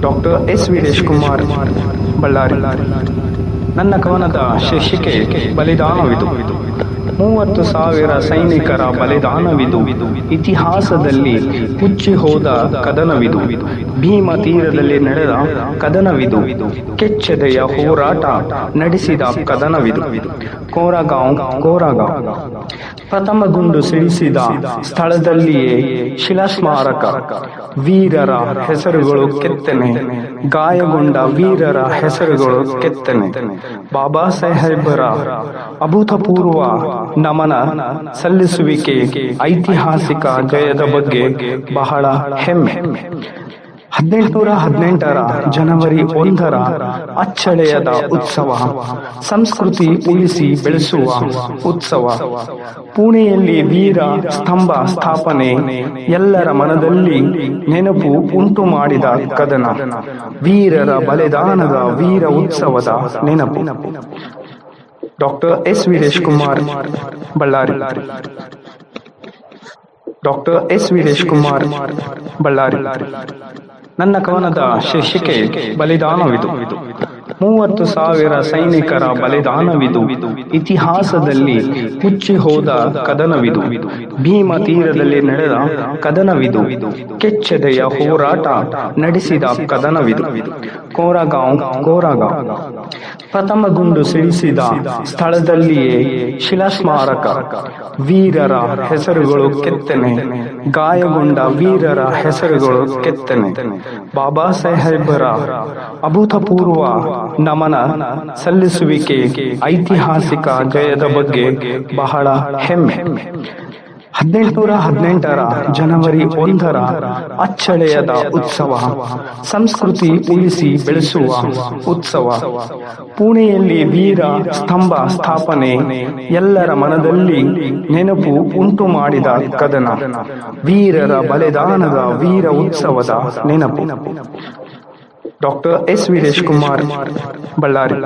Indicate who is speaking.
Speaker 1: Doctor S Veeresh Kumar Ballari. ನನ್ನ ಕವನದ ಶೀರ್ಷಿಕೆ ಬಲಿದಾನವಿದು. ಮೂವತ್ತು ಸಾವಿರ ಸೈನಿಕರ ಬಲಿದಾನವಿದು. ಇತಿಹಾಸದಲ್ಲಿ ಮುಚ್ಚಿ ಹೋದ ಕದನವಿದು. ಭೀಮ ತೀರದಲ್ಲಿ ನಡೆದ ಕದನವಿದು. ಕೆಚ್ಚೆದೆಯ ಹೋರಾಟ ನಡೆಸಿದ ಕದನವಿದು. ಕೋರಗಾಂವ್ ಕೋರಗಾಂವ್. ಪ್ರಥಮ ಗುಂಡು ಸಿಡಿಸಿದ ಸ್ಥಳದಲ್ಲಿಯೇ ಶಿಲಾಸ್ಮಾರಕ. ವೀರರ ಹೆಸರುಗಳು ಕೆತ್ತನೆ. ಗಾಯಗೊಂಡ ವೀರರ ಹೆಸರುಗಳು ಕೆತ್ತನೆ. ಬಾಬಾ ಸಾಹೇಬರ ಅಭೂತಪೂರ್ವ ನಮನ ಸಲ್ಲಿಸುವಿಕೆ ಐತಿಹಾಸಿಕ ಜಯದ ಬಗ್ಗೆ ಬಹಳ ಹೆಮ್ಮೆ. ಹದಿನೆಂಟುನೂರ ಹದಿನೆಂಟರ ಜನವರಿ ಒಂದರ ಅಚ್ಚಳೆಯದ ಉತ್ಸವ. ಸಂಸ್ಕೃತಿ ಉಳಿಸಿ ಬೆಳೆಸುವ ಉತ್ಸವ. ಪುಣೆಯಲ್ಲಿ ವೀರ ಸ್ತಂಭ ಸ್ಥಾಪನೆ. ಎಲ್ಲರ ಮನದಲ್ಲಿ ನೆನಪು ಉಂಟು ಮಾಡಿದ ಕದನ. ವೀರರ ಬಲಿದಾನದ ವೀರ ಉತ್ಸವದ ನೆನಪು. Doctor S Veeresh Kumar, Ballari. Doctor S Veeresh Kumar Ballari. ನನ್ನ ಕವನದ ಶೀರ್ಷಿಕೆ ಬಲಿದಾನವಿದು. ಮೂವತ್ತು ಸಾವಿರ ಸೈನಿಕರ ಬಲಿದಾನವಿದು. ಇತಿಹಾಸದಲ್ಲಿ ಮುಚ್ಚಿ ಹೋದ ಕದನವಿದು. ಭೀಮ ತೀರದಲ್ಲಿ ನಡೆದ ಕದನವಿದು. ಕೆಚ್ಚೆದೆಯ ಹೋರಾಟ ನಡೆಸಿದ ಕದನವಿದು. ಕೋರಗಾಂವ್ ಕೋರಗಾಂವ್. ಪ್ರಥಮ ಗುಂಡು ಸಿಡಿಸಿದ ಸ್ಥಳದಲ್ಲಿಯೇ ಶಿಲಾಸ್ಮಾರಕ. ವೀರರ ಹೆಸರುಗಳು ಕೆತ್ತನೆ. ಗಾಯಗೊಂಡ ವೀರರ ಹೆಸರುಗಳು ಕೆತ್ತನೆ. ಬಾಬಾ ಸಾಹೇಬರ ಅಭೂತಪೂರ್ವ ನಮನ ಸಲ್ಲಿಸುವಿಕೆ ಐತಿಹಾಸಿಕ ಜಯದ ಬಗ್ಗೆ ಬಹಳ ಹೆಮ್ಮೆ. ಹದಿನೆಂಟುನೂರ ಹದಿನೆಂಟರ ಜನವರಿ ಒಂದರ ಅಚ್ಚಳೆಯದ ಉತ್ಸವ, ಸಂಸ್ಕೃತಿ ಉಳಿಸಿ ಬೆಳೆಸುವ ಉತ್ಸವ. ಪುಣೆಯಲ್ಲಿ ವೀರ ಸ್ತಂಭ ಸ್ಥಾಪನೆ, ಎಲ್ಲರ ಮನದಲ್ಲಿ ನೆನಪು ಉಂಟು ಮಾಡಿದ ಕದನ. ವೀರರ ಬಲಿದಾನದ ವೀರ ಉತ್ಸವದ ನೆನಪು. Doctor S Veeresh Kumar Ballari